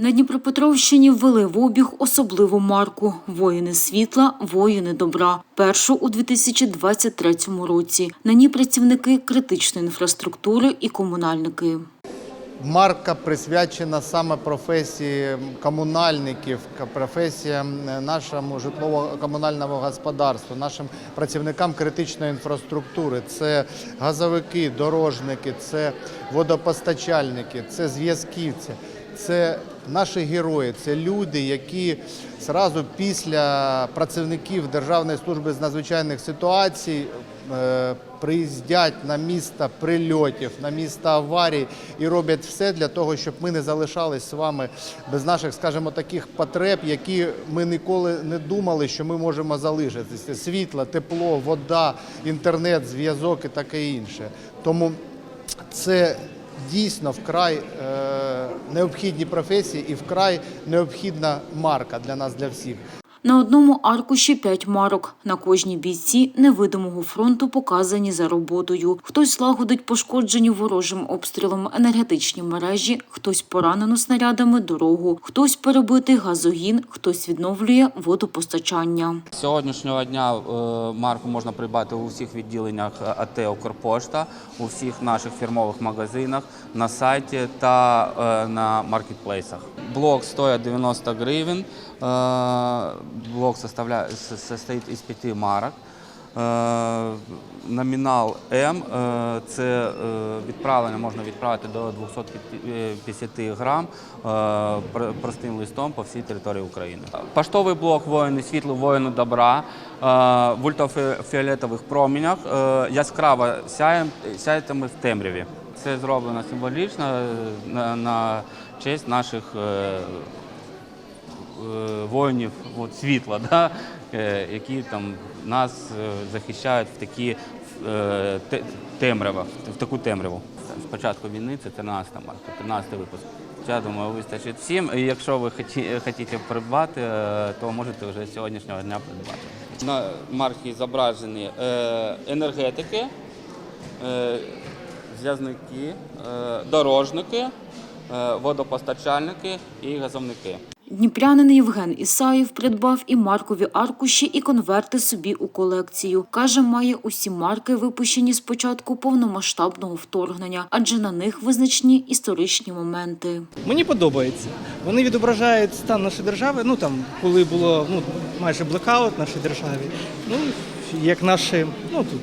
На Дніпропетровщині ввели в обіг особливу марку Воїни світла, воїни добра. Першу у 2023 році. На ній працівники критичної інфраструктури і комунальники. Марка присвячена саме професії комунальників, професіям е, нашому житлово-комунальному господарству, нашим працівникам критичної інфраструктури. Це газовики, дорожники, це водопостачальники, це зв'язківці, це наші герої, це люди, які зразу після працівників Державної служби з надзвичайних ситуацій е, приїздять на місто прильотів, на місто аварій і роблять все для того, щоб ми не залишались з вами без наших, скажімо, таких потреб, які ми ніколи не думали, що ми можемо залишитися. Світло, тепло, вода, інтернет, зв'язок і таке інше. Тому це дійсно вкрай е, необхідні професії і вкрай необхідна марка для нас, для всіх. На одному аркуші п'ять марок. На кожній бійці невидимого фронту показані за роботою. Хтось лагодить пошкоджені ворожим обстрілом енергетичні мережі, хтось поранено снарядами дорогу, хтось перебитий газогін, хтось відновлює водопостачання. Сьогоднішнього дня е, марку можна придбати у всіх відділеннях АТ «Укрпошта», у всіх наших фірмових магазинах, на сайті та е, на маркетплейсах. Блок стоїть 90 гривень. Е, Блок состоїть із п'яти марок. Е, Номінал М е, це е, відправлення можна відправити до 250 грам е, простим листом по всій території України. Поштовий блок воїни світло, воїни добра е, в ультрафіолетових промінях е, яскраво сяєтиме в темряві. Це зроблено символічно е, на, честь наших е, е, воїнів от, світла, да, е, які там нас е, захищають в такі е, те- темрява, в таку темряву. З початку війни це 13 марка, 13 випуск. Я думаю, вистачить всім. І якщо ви хочете придбати, то можете вже з сьогоднішнього дня придбати. На марки зображені енергетики, зв'язники, дорожники, водопостачальники і газовники. Дніпрянин Євген Ісаєв придбав і маркові аркуші, і конверти собі у колекцію. Каже, має усі марки, випущені з початку повномасштабного вторгнення, адже на них визначні історичні моменти. Мені подобається. Вони відображають стан нашої держави. Ну там, коли було ну майже блекаут нашій державі. Ну як наші, ну тут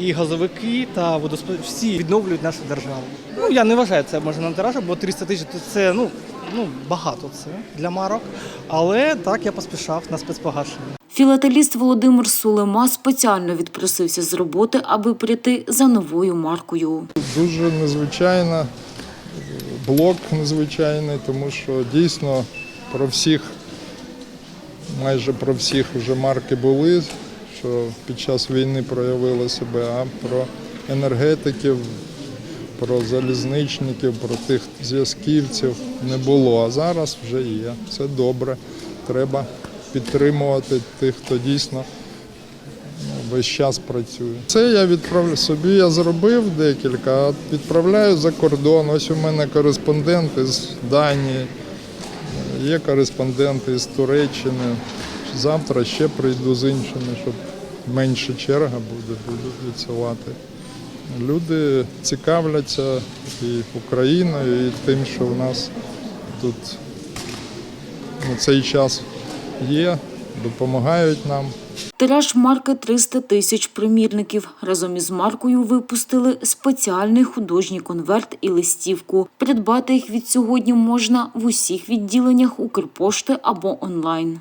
і газовики та водосп... всі відновлюють нашу державу. Ну я не вважаю це може антиражем, бо 300 тисяч це ну, ну багато це для марок. Але так я поспішав на спецпогашення. Філателіст Володимир Сулема спеціально відпросився з роботи, аби прийти за новою маркою. Дуже незвичайна, блок незвичайний, тому що дійсно про всіх, майже про всіх вже марки були, що під час війни проявили себе, а про енергетиків, про залізничників, про тих зв'язківців не було. А зараз вже є. Це добре. Треба підтримувати тих, хто дійсно весь час працює. Це я відправлю собі, я зробив декілька, а відправляю за кордон. Ось у мене кореспонденти з Данії, є кореспонденти з Туреччини. Завтра ще прийду з іншими, щоб менше черга буде, буду відсилати. Люди цікавляться і Україною, і тим, що в нас тут на цей час є, допомагають нам. Тираж марки 300 тисяч примірників. Разом із маркою випустили спеціальний художній конверт і листівку. Придбати їх від сьогодні можна в усіх відділеннях Укрпошти або онлайн.